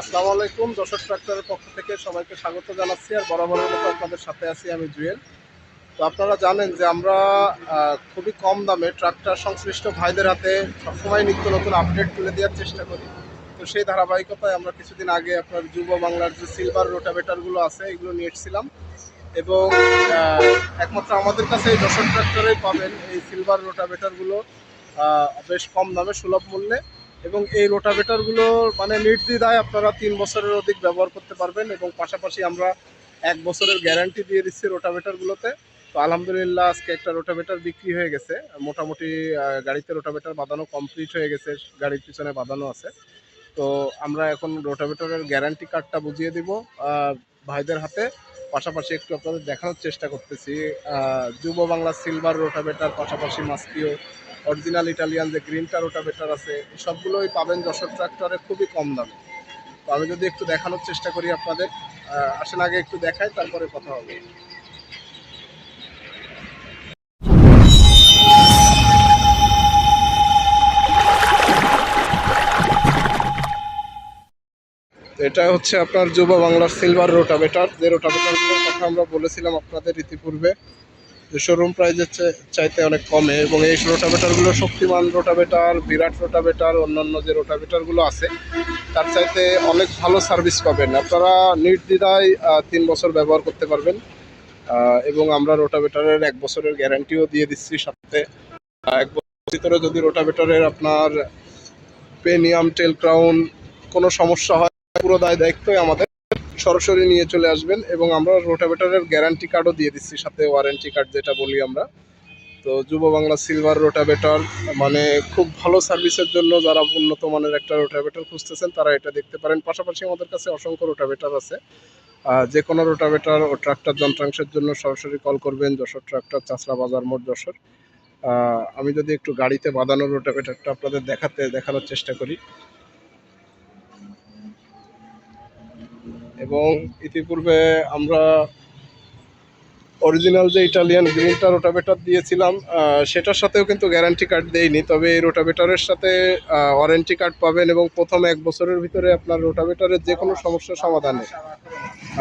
আসসালামু আলাইকুম যশোর ট্রাক্টরের পক্ষ থেকে সবাইকে স্বাগত জানাচ্ছি আর বরাবরের মতো আপনাদের সাথে আছি আমি জুয়েল। তো আপনারা জানেন যে আমরা খুবই কম দামে ট্রাক্টর সংশ্লিষ্ট ভাইদের হাতে সবসময় নিত্য নতুন আপডেট তুলে দেওয়ার চেষ্টা করি। তো সেই ধারাবাহিকতায় আমরা কিছুদিন আগে আপনার যুব বাংলার যে সিলভার রোটাভেটারগুলো আছে, এগুলো নিয়ে এসেছিলাম। এবং একমাত্র আমাদের কাছে এই যশোর ট্রাক্টরেই পাবেন এই সিলভার রোটাভেটারগুলো বেশ কম দামে সুলভ মূল্যে। এবং এই রোটাভেটারগুলো মানে নির্দ্বিধায় আপনারা তিন বছরের অধিক ব্যবহার করতে পারবেন এবং পাশাপাশি আমরা এক বছরের গ্যারান্টি দিয়ে দিচ্ছি রোটাভেটারগুলোতে। তো আলহামদুলিল্লাহ আজকে একটা রোটাভেটার বিক্রি হয়ে গেছে। মোটামুটি গাড়িতে রোটাভেটার বাঁধানো কমপ্লিট হয়ে গেছে, গাড়ির পিছনে বাঁধানো আছে। তো আমরা এখন রোটাভেটারের গ্যারান্টি কার্ডটা বুঝিয়ে দিব ভাইদের হাতে। পাশাপাশি একটু আপনাদের দেখানোর চেষ্টা করতেছি যুব বাংলা সিলভার রোটাভেটার, পাশাপাশি মাস্কিও অরিজিনাল ইটালিয়ান যে গ্রিনটা রোটাভেটার আছে সবগুলোই পাবেন যশোর ট্রাক্টরে খুবই কম দামে। তো আমি যদি একটু দেখানোর চেষ্টা করি আপনাদের আসেন আগে একটু দেখাই, তারপরে কথা হবে। এটা হচ্ছে আপনার যুব বাংলার সিলভার রোটাভেটার যে রোটাভেটারগুলোর কথা আমরা বলেছিলাম আপনাদের ইতিপূর্বে শোরুম প্রাইজের চাইতে অনেক কমে এবং এই রোটাভেটারগুলো শক্তিমান রোটাভেটার বিরাট রোটাভেটার অন্যান্য যে রোটাভেটারগুলো আছে, তার চাইতে অনেক ভালো সার্ভিস পাবেন। আপনারা নির্দ্বিধায় তিন বছর ব্যবহার করতে পারবেন এবং আমরা রোটাভেটারের এক বছরের গ্যারান্টিও দিয়ে দিচ্ছি সাথে। এক বছরের ভিতরে যদি রোটাভেটারের আপনার পেনিয়াম টেল ক্রাউন কোনো সমস্যা হয়, পুরো দায় দায়িত্বই আমাদের। সরাসরি নিয়ে চলে আসবেন এবং আমরা রোটাভেটারের গ্যারান্টি কার্ডও দিয়ে দিচ্ছি, সাথে ওয়ারেন্টি কার্ড যেটা বলি আমরা। তো যুব বাংলা সিলভার রোটাভেটার মানে খুব ভালো সার্ভিসের জন্য যারা উন্নত মানের একটা রোটাভেটার খুঁজতেছেন, তারা এটা দেখতে পারেন। পাশাপাশি আমাদের কাছে অসংখ্য রোটাভেটার আছে। যে কোনো রোটাভেটার ও ট্রাক্টর যন্ত্রাংশের জন্য সরাসরি কল করবেন, যশোর ট্রাক্টর চাষরা বাজার মোড়, যশোর। আমি যদি একটু গাড়িতে বাঁধানো রোটাভেটারটা আপনাদের দেখাতে, দেখানোর চেষ্টা করি। এবং ইতিপূর্বে আমরা অরিজিনাল যে ইটালিয়ান গ্রিনটা রোটাভেটার দিয়েছিলাম সেটার সাথেও কিন্তু গ্যারান্টি কার্ড দেয়নি তবে এই রোটাভেটারের সাথে ওয়ারেন্টি কার্ড পাবেন এবং প্রথম এক বছরের ভিতরে আপনার রোটাভেটারের যে কোনো সমস্যার সমাধানে।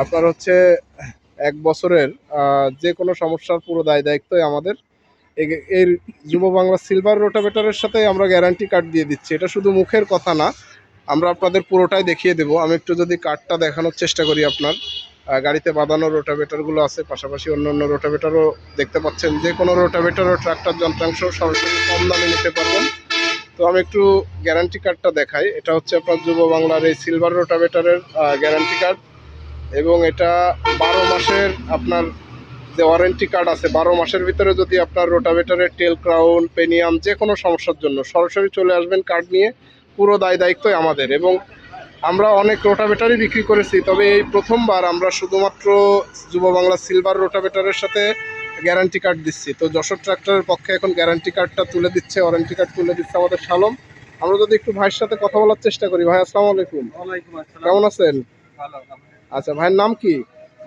আপনার হচ্ছে এক বছরের যে কোনো সমস্যার পুরো দায় দায়িত্বই আমাদের। এর যুব বাংলা সিলভার রোটাভেটারের সাথে আমরা গ্যারান্টি কার্ড দিয়ে দিচ্ছি। এটা শুধু মুখের কথা না আমরা আপনাদের পুরোটাই দেখিয়ে দেবো। আমি একটু যদি কার্ডটা দেখানোর চেষ্টা করি আপনার। গাড়িতে বাঁধানো রোটাভেটারগুলো আছে, পাশাপাশি অন্য অন্য রোটাভেটারও দেখতে পাচ্ছেন। যে কোনো রোটাভেটার ও ট্রাক্টর যন্ত্রাংশ সরাসরি কম দামে নিতে পারবেন। তো আমি একটু গ্যারান্টি কার্ডটা দেখাই। এটা হচ্ছে আপনার যুব বাংলার এই সিলভার রোটাভেটারের গ্যারান্টি কার্ড এবং এটা বারো মাসের আপনার যে ওয়ারেন্টি কার্ড আছে, বারো মাসের ভিতরে যদি আপনার রোটাভেটারের টেল ক্রাউন পেনিয়াম যে কোনো সমস্যার জন্য সরাসরি চলে আসবেন কার্ড নিয়ে। পুরো দায় দায়িত্বই আমাদের এবং আমরা অনেক রোটাভেটারই বিক্রি করেছি তবে এই প্রথমবার আমরা শুধুমাত্র যুব বাংলা সিলভার রোটাভেটারের সাথে গ্যারান্টি কার্ড দিচ্ছি। তো যশোর ট্রাক্টরের পক্ষে এখন গ্যারান্টি কার্ডটা তুলে দিচ্ছে ওয়ারেন্টি কার্ড তুলে দিচ্ছে আমাদের সালম আমরা যদি একটু ভাইয়ের সাথে কথা বলার চেষ্টা করি ভাই আসসালামু আলাইকুম। কেমন আছেন? আচ্ছা ভাইয়ের নাম কি?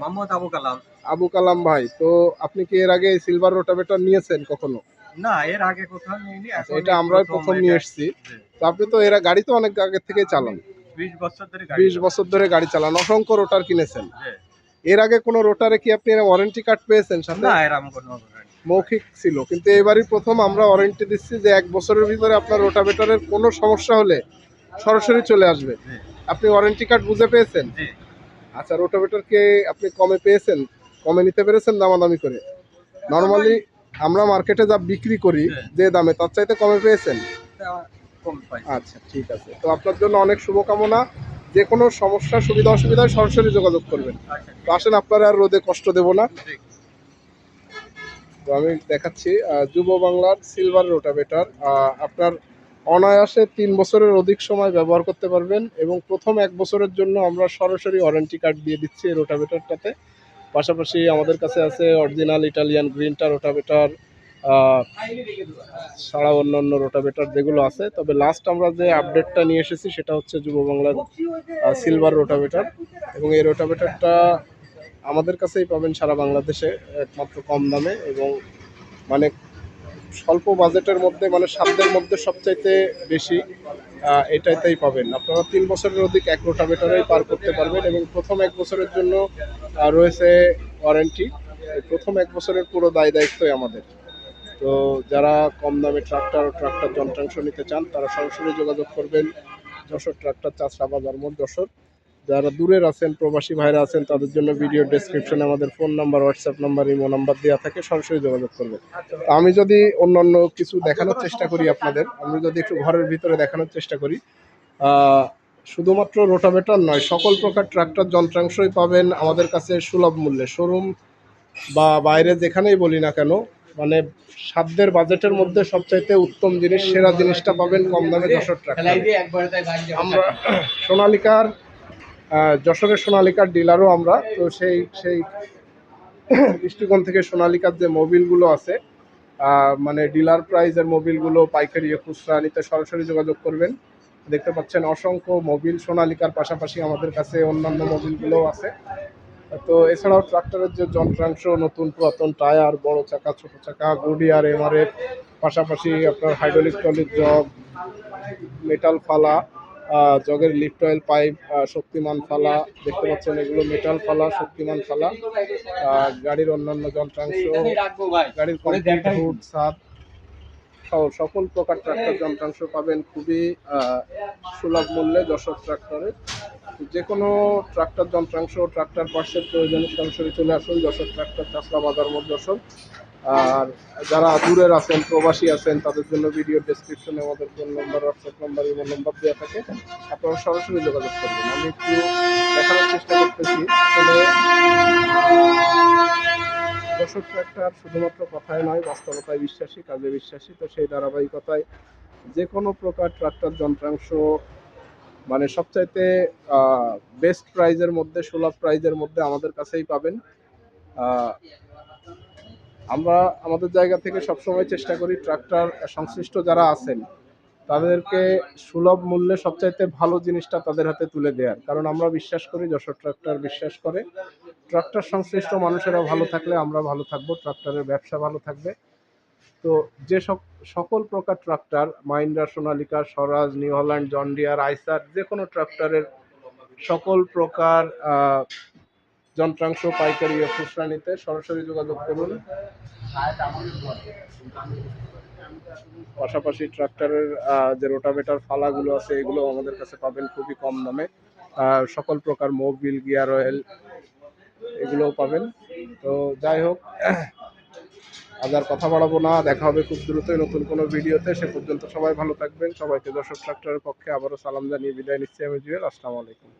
মোহাম্মদ আবু কালাম। আবু কালাম ভাই তো আপনি কি এর আগে সিলভার রোটাভেটার নিয়েছেন কখনো? না এর আগে কোথাও নিইনি আচ্ছা, এটা আমরাই প্রথম নিয়ে এসেছি। তো আপনি তো এরা গাড়ি তো অনেক আগে থেকে চালান। 20 বছর ধরে গাড়ি বিশ বছর ধরে গাড়ি চালান অসংখ্য রোটার কিনেছেন। এর আগে কোনো রোটারে কি আপনি ওয়ারেন্টি কার্ড পেয়েছেন সাথে? না এরকম কোনো মৌখিক ছিল কিন্তু এবারই প্রথম আমরা ওয়ারেন্টি দিচ্ছি যে এক বছরের ভিতরে আপনার রোটাভেটারের কোনো সমস্যা হলে সরাসরি চলে আসবে। আপনি ওয়ারেন্টি কার্ড বুঝে পেয়েছেন? আচ্ছা রোটাভেটারকে আপনি কমে পেয়েছেন? কমে নিতে পেরেছেন দামাদামি করে? নর্মালি আমরা মার্কেটে যা বিক্রি করি হ্যাঁ। যে দামে তার চাইতে কমে পেয়েছেন? আচ্ছা ঠিক আছে। তো আপনার জন্য অনেক শুভকামনা। যে কোনো সমস্যা সুবিধা অসুবিধায় সরাসরি যোগাযোগ করবেন। আচ্ছা তো আসেন আপনারা আর রোদে কষ্ট দেব না। তো আমি দেখাচ্ছি যুব বাংলার সিলভার রোটাভেটার আপনার অনায়াসে তিন বছরের অধিক সময় ব্যবহার করতে পারবেন এবং প্রথম এক বছরের জন্য আমরা সরাসরি ওয়ারেন্টি কার্ড দিয়ে দিচ্ছি এই রোটাভেটারটাতে পাশাপাশি আমাদের কাছে আছে অরিজিনাল ইটালিয়ান গ্রিনটা রোটাভেটার ছাড়া অন্য অন্য রোটাভেটার যেগুলো আছে। তবে লাস্ট আমরা যে আপডেটটা নিয়ে এসেছি সেটা হচ্ছে যুব বাংলার সিলভার রোটাভেটার এবং এই রোটাভেটারটা আমাদের কাছেই পাবেন সারা বাংলাদেশে, একমাত্র কম দামে এবং মানে স্বল্প বাজেটের মধ্যে মানে সাধ্যের মধ্যে সবচাইতে বেশি আহ, এটাতেই পাবেন। আপনারা তিন বছরের অধিক এক রোটাভেটারেই পার করতে পারবেন এবং প্রথম এক বছরের জন্য রয়েছে ওয়ারেন্টি। প্রথম এক বছরের পুরো দায় দায়িত্বই আমাদের। তো যারা কম দামে ট্রাক্টর ট্রাক্টর যন্ত্রাংশ নিতে চান তারা সরাসরি যোগাযোগ করবেন যশোর ট্রাক্টর চাষরা বাজার মোট যশোর। যারা দূরের আছেন প্রবাসী ভাইরা আছেন তাদের জন্য ভিডিও ডেসক্রিপশনে আমাদের phone number WhatsApp number imo number দেওয়া থাকে সরাসরি যোগাযোগ করবেন। তো আমি যদি অন্যান্য কিছু দেখানোর চেষ্টা করি আপনাদের আমি যদি একটু ঘরের ভিতরে দেখানোর চেষ্টা করি শুধুমাত্র রোটাভেটার নয় সকল প্রকার ট্রাক্টর যন্ত্রাংশই পাবেন আমাদের কাছে সুলভ মূল্যে। শোরুম বা বাইরে যেখানেই বলি না কেন মানে সাধ্যের বাজেটের মধ্যে সবচাইতে উত্তম জিনিস সেরা জিনিসটা পাবেন কম দামে যশোর ট্রাক্টর। আমরা সোনালিকার যশোরের সোনালিকার ডিলারও আমরা। তো সেই সেই দৃষ্টিকোণ থেকে সোনালিকার যে মোবিলগুলো আছে মানে ডিলার প্রাইজের মোবিলগুলো, পাইকারি খুচরা, নিতে সরাসরি যোগাযোগ করবেন। দেখতে পাচ্ছেন অসংখ্য মোবিল সোনালিকার পাশাপাশি আমাদের কাছে অন্যান্য মোবিলগুলোও আছে। তো এছাড়াও ট্রাক্টরের যে যন্ত্রাংশ, নতুন পুরাতন টায়ার, বড় চাকা, ছোট চাকা, গুডিয়ার, এমআরএফ, পাশাপাশি আপনার হাইড্রোলিক টলিক জগ মেটাল ফালা জগের লিফট অয়েল পাইপ শক্তিমান ফালা, দেখতে পাচ্ছেন এগুলো মেটাল ফালা, শক্তিমান ফালা। গাড়ির অন্যান্য যন্ত্রাংশ, গাড়ির কমপ্লিট সাপ সকল প্রকার ট্রাক্টর যন্ত্রাংশ পাবেন খুবই সুলভ মূল্যে যশোর ট্রাক্টরে যে কোনো ট্রাক্টর যন্ত্রাংশ ট্রাক্টর পার্সের প্রয়োজনে সরাসরি চলে আসুন যশোর ট্রাক্টর চাষলা বাজার মোট যশোর আর যারা দূরের আছেন, প্রবাসী আছেন, তাদের জন্য ভিডিও ডেসক্রিপশনে আমাদের phone number WhatsApp number email number দেওয়া থাকে। আপনারা সরাসরি যোগাযোগ করবেন। আমি একটু দেখানোর চেষ্টা করতেছি। আসলে যশোর ট্রাক্টর শুধুমাত্র কথায় নয়, বাস্তবতায় বিশ্বাসী, কাজে বিশ্বাসী। তো সেই ধারাবাহিকতায় যে কোনো প্রকার ট্রাক্টর যন্ত্রাংশ মানে সবচাইতে বেস্ট প্রাইজের মধ্যে, সুলভ প্রাইজের মধ্যে আমাদের কাছেই পাবেন। আমরা আমাদের জায়গা থেকে সবসময় চেষ্টা করি ট্রাক্টর, সংশ্লিষ্ট যারা আছেন, তাদেরকে সুলভ মূল্যে সবচাইতে ভালো জিনিসটা তাদের হাতে তুলে দেওয়ার। কারণ আমরা বিশ্বাস করি যশোর ট্রাক্টর বিশ্বাস করে। ট্রাক্টর সংশ্লিষ্ট মানুষেরা ভালো থাকলে আমরা ভালো থাকব, ট্রাক্টরের ব্যবসা ভালো থাকবে। তো যে সকল প্রকার tractor মাইন্ডার Sonalika, Swaraj, New Holland, John Deere, Eicher যে কোনো ট্রাক্টরের সকল প্রকার যন্ত্রাংশ, পাইকারি ও খুচরা নিতে সরাসরি যোগাযোগ করুন। পাশাপাশি ট্রাক্টরের যে রোটাভেটার ফালাগুলো আছে, এগুলো আমাদের কাছে পাবেন খুবই কম দামে। সকল প্রকার মোবিল, গিয়ার অয়েল এগুলোও পাবেন। তো যাই হোক, আজ আর কথা বাড়াবো না। দেখা হবে খুব দ্রুতই নতুন কোনো ভিডিওতে। সে পর্যন্ত সবাই ভালো থাকবেন। সবাইকে দর্শক ট্রাক্টরের পক্ষে আবারও সালাম জানিয়ে বিদায় নিচ্ছি আমি জুয়েল। আসসালামু আলাইকুম।